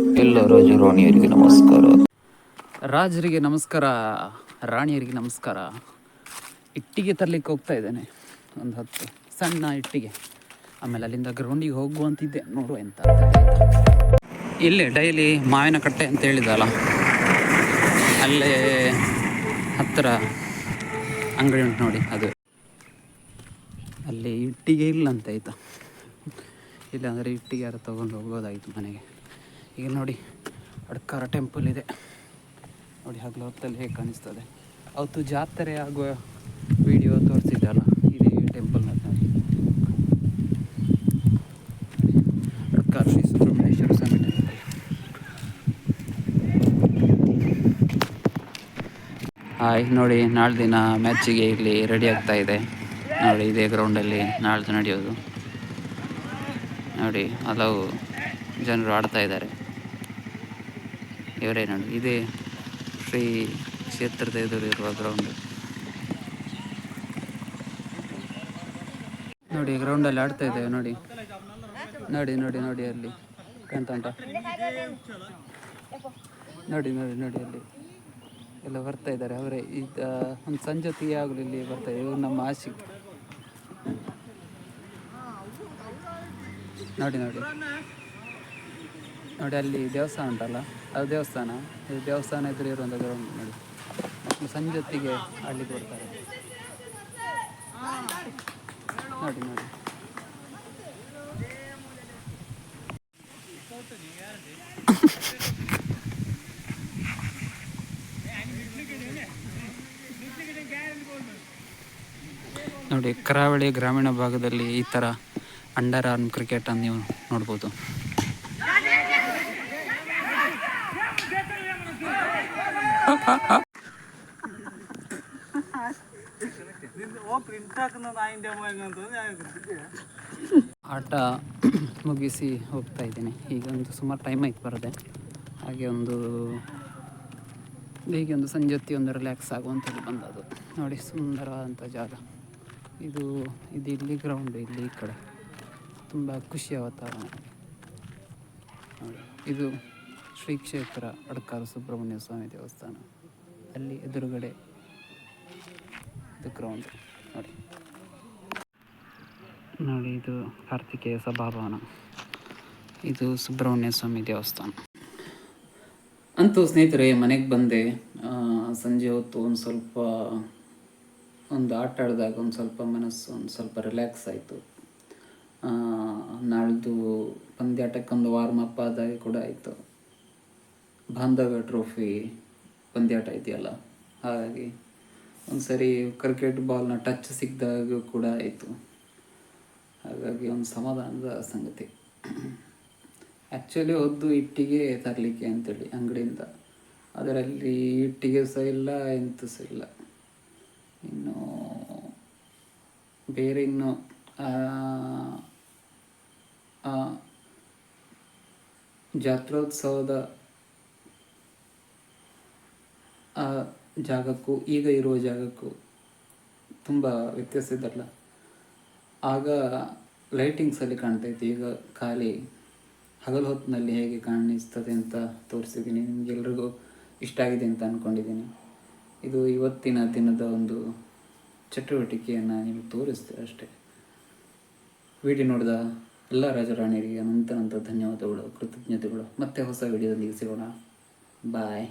ಎಲ್ಲ ರಾಜ ರಾಣಿಯರಿಗೆ ನಮಸ್ಕಾರ. ರಾಜರಿಗೆ ನಮಸ್ಕಾರ, ರಾಣಿಯರಿಗೆ ನಮಸ್ಕಾರ. ಇಟ್ಟಿಗೆ ತರಲಿಕ್ಕೆ ಹೋಗ್ತಾ ಇದ್ದೇನೆ. ಒಂದು ಹತ್ತು ಸಣ್ಣ ಇಟ್ಟಿಗೆ. ಆಮೇಲೆ ಅಲ್ಲಿಂದ ಗ್ರೌಂಡಿಗೆ ಹೋಗುವಂತಿದ್ದೆ. ನೋಡುವ ಎಂತ ಇಲ್ಲೇ ಡೈಲಿ ಮಾವಿನ ಕಟ್ಟೆ ಅಂತ ಹೇಳಿದಲ್ಲ ಅಲ್ಲೇ ಹತ್ತಿರ ಅಂಗಡಿ ಉಂಟು ನೋಡಿ ಅದು. ಅಲ್ಲಿ ಇಟ್ಟಿಗೆ ಇಲ್ಲ ಅಂತ ಆಯ್ತಾ. ಇಲ್ಲ ಅಂದರೆ ಇಟ್ಟಿಗೆ ಯಾರು ತೊಗೊಂಡು ಹೋಗ್ಬೋದಾಗಿತ್ತು ಮನೆಗೆ. ಈಗ ನೋಡಿ, ಅಡ್ಕಾರ ಟೆಂಪಲ್ ಇದೆ. ನೋಡಿ ಹಗಲು ಹೊತ್ತಲ್ಲಿ ಕಾಣಿಸ್ತದೆ. ಅವತ್ತು ಜಾತ್ರೆ ಆಗುವ ವಿಡಿಯೋ ತೋರಿಸಿದ್ದಲ್ಲ, ಇದೇ ಟೆಂಪಲ್ ನೋಡಿ. ಅಡ್ಕಾರ ಶ್ರೀ ಸುಬ್ರಹ್ಮಣ್ಯೇಶ್ವರ ಸ್ವಾಮಿ ಟೆಂಪಲ್ ಹಾಯ್, ನೋಡಿ ನಾಳೆ ದಿನ ಮ್ಯಾಚಿಗೆ ಇಲ್ಲಿ ರೆಡಿ ಆಗ್ತಾ ಇದೆ. ನೋಡಿ ಇದೇ ಗ್ರೌಂಡಲ್ಲಿ ನಾಳ್ದು ನಡೆಯೋದು. ನೋಡಿ ಹಲವು ಜನರು ಆಡ್ತಾ ಇದ್ದಾರೆ. ಇವರೇ ನೋಡಿ. ಇದೇ ಶ್ರೀ ಕ್ಷೇತ್ರದ ಇರುವ ಗ್ರೌಂಡ್ ನೋಡಿ ಗ್ರೌಂಡಲ್ಲಿ ಆಡ್ತಾ ಇದ್ದೇವೆ, ನೋಡಿ. ನೋಡಿ ನೋಡಿ ನೋಡಿ ಅಲ್ಲಿ. ಕಾಣ್ತಾ ನೋಡಿ ನೋಡಿ ನೋಡಿ ಅಲ್ಲಿ. ಎಲ್ಲ ಬರ್ತಾ ಇದ್ದಾರೆ. ಅವರೇ ಈಗ ಒಂದು ಸಂಜೆ ಆಗಲಿ ಇಲ್ಲಿ ಬರ್ತಾ ಇವ್ರು ನಮ್ಮ ಆಶಿಕ್. ನೋಡಿ ನೋಡಿ. ನೋಡಿ, ಅಲ್ಲಿ ದೇವಸ್ಥಾನ ಉಂಟಲ್ಲ? ಅದು ದೇವಸ್ಥಾನ. ಇದು ದೇವಸ್ಥಾನ ಎದುರು ಇರುವಂಥ ಗ್ರೌಂಡ್ ನೋಡಿ. ಮಕ್ಕಳು ಸಂಜೆ ಹೊತ್ತಿಗೆ ಆಡಲಿಕ್ಕೆ ಬರ್ತಾರೆ. ನೋಡಿ ನೋಡಿ. ನೋಡಿ, ಕರಾವಳಿ ಗ್ರಾಮೀಣ ಭಾಗದಲ್ಲಿ ಈ ಥರ ಅಂಡರ್ ಆರ್ಮ್ ಕ್ರಿಕೆಟನ್ನು ನೀವು ನೋಡ್ಬೋದು. ಆಟ ಮುಗಿಸಿ ಹೋಗ್ತಾ ಇದ್ದೀನಿ. ಈಗ ಒಂದು ಸುಮಾರು ಟೈಮ್ ಆಯ್ತು ಬರದೆ. ಹಾಗೆ ಒಂದು ಹೀಗೆ ಒಂದು ಸಂಜೆ ಒಂದು ರಿಲ್ಯಾಕ್ಸ್ ಆಗುವಂಥದ್ದು ಬಂದದು ನೋಡಿ ಸುಂದರವಾದಂಥ ಜಾಗ. ಇದು ಇದು ಇಲ್ಲಿ ಗ್ರೌಂಡ್ ಇಲ್ಲಿ ಈ ಕಡೆ. ತುಂಬ ಖುಷಿಯ ವಾತಾವರಣ. ನೋಡಿ, ಇದು ಶ್ರೀ ಕ್ಷೇತ್ರ ಅಡ್ಕಾರ ಸುಬ್ರಹ್ಮಣ್ಯ ಸ್ವಾಮಿ ದೇವಸ್ಥಾನ. ಅಲ್ಲಿ ಎದುರುಗಡೆ ಇದು ಗ್ರೌಂಡ್ ನೋಡಿ. ನೋಡಿ ಇದು ಕಾರ್ತಿಕೇಯ ಸಭಾಭವನ. ಇದು ಸುಬ್ರಹ್ಮಣ್ಯ ಸ್ವಾಮಿ ದೇವಸ್ಥಾನ. ಅಂತೂ ಸ್ನೇಹಿತರೆ, ಮನೆಗೆ ಬಂದೆ. ಸಂಜೆ ಹೊತ್ತು ಒಂದು ಸ್ವಲ್ಪ ಒಂದು ಆಟ ಆಡಿದಾಗ ಒಂದು ಸ್ವಲ್ಪ ಮನಸ್ಸು ಒಂದು ಸ್ವಲ್ಪ ರಿಲ್ಯಾಕ್ಸ್ ಆಯಿತು. ನಾಳ್ದು ಪಂದ್ಯಾಟಕ್ಕೊಂದು ವಾರ್ಮ್ ಅಪ್ ಆದಾಗ ಕೂಡ ಆಯಿತು. ಬಾಂಧವ್ಯ ಟ್ರೋಫಿ ಪಂದ್ಯಾಟ ಇದೆಯಲ್ಲ, ಹಾಗಾಗಿ ಒಂದು ಸರಿ ಕ್ರಿಕೆಟ್ ಬಾಲ್ನ ಟಚ್ ಸಿಕ್ಕಿದಾಗ ಕೂಡ ಆಯಿತು. ಹಾಗಾಗಿ ಒಂದು ಸಮಾಧಾನದ ಸಂಗತಿ. ಆ್ಯಕ್ಚುಲಿ ಒದ್ದು ಇಟ್ಟಿಗೆ ತರಲಿಕ್ಕೆ ಅಂತೇಳಿ ಅಂಗಡಿಯಿಂದ. ಅದರಲ್ಲಿ ಇಟ್ಟಿಗೆ ಸಹ ಇಲ್ಲ, ಎಂತ ಸಹ ಇಲ್ಲ. ಇನ್ನು ಬೇರೆ ಇನ್ನು ಜಾತ್ರೋತ್ಸವದ ಆ ಜಾಗಕ್ಕೂ, ಈಗ ಇರುವ ಜಾಗಕ್ಕೂ ತುಂಬ ವ್ಯತ್ಯಾಸ ಇದ್ದಲ್ಲ ಆಗ ಲೈಟಿಂಗ್ಸಲ್ಲಿ ಕಾಣ್ತಾ ಇತ್ತು. ಈಗ ಖಾಲಿ ಹಗಲು ಹೊತ್ತಿನಲ್ಲಿ ಹೇಗೆ ಕಾಣಿಸ್ತದೆ ಅಂತ ತೋರಿಸಿದ್ದೀನಿ. ನಿಮಗೆಲ್ರಿಗೂ ಇಷ್ಟ ಆಗಿದೆ ಅಂತ ಅಂದ್ಕೊಂಡಿದ್ದೀನಿ ಇದು ಇವತ್ತಿನ ದಿನದ ಒಂದು ಚಟುವಟಿಕೆಯನ್ನು ನಿಮಗೆ ತೋರಿಸ್ತೆ ಅಷ್ಟೇ. ವಿಡಿಯೋ ನೋಡಿದ ಎಲ್ಲ ರಾಜರಾಣಿಯರಿಗೆ ಅನಂತ ಅನಂತ ಧನ್ಯವಾದಗಳು, ಕೃತಜ್ಞತೆಗಳು. ಮತ್ತೆ ಹೊಸ ವಿಡಿಯೋದಲ್ಲಿ ಸಿಗೋಣ. ಬಾಯ್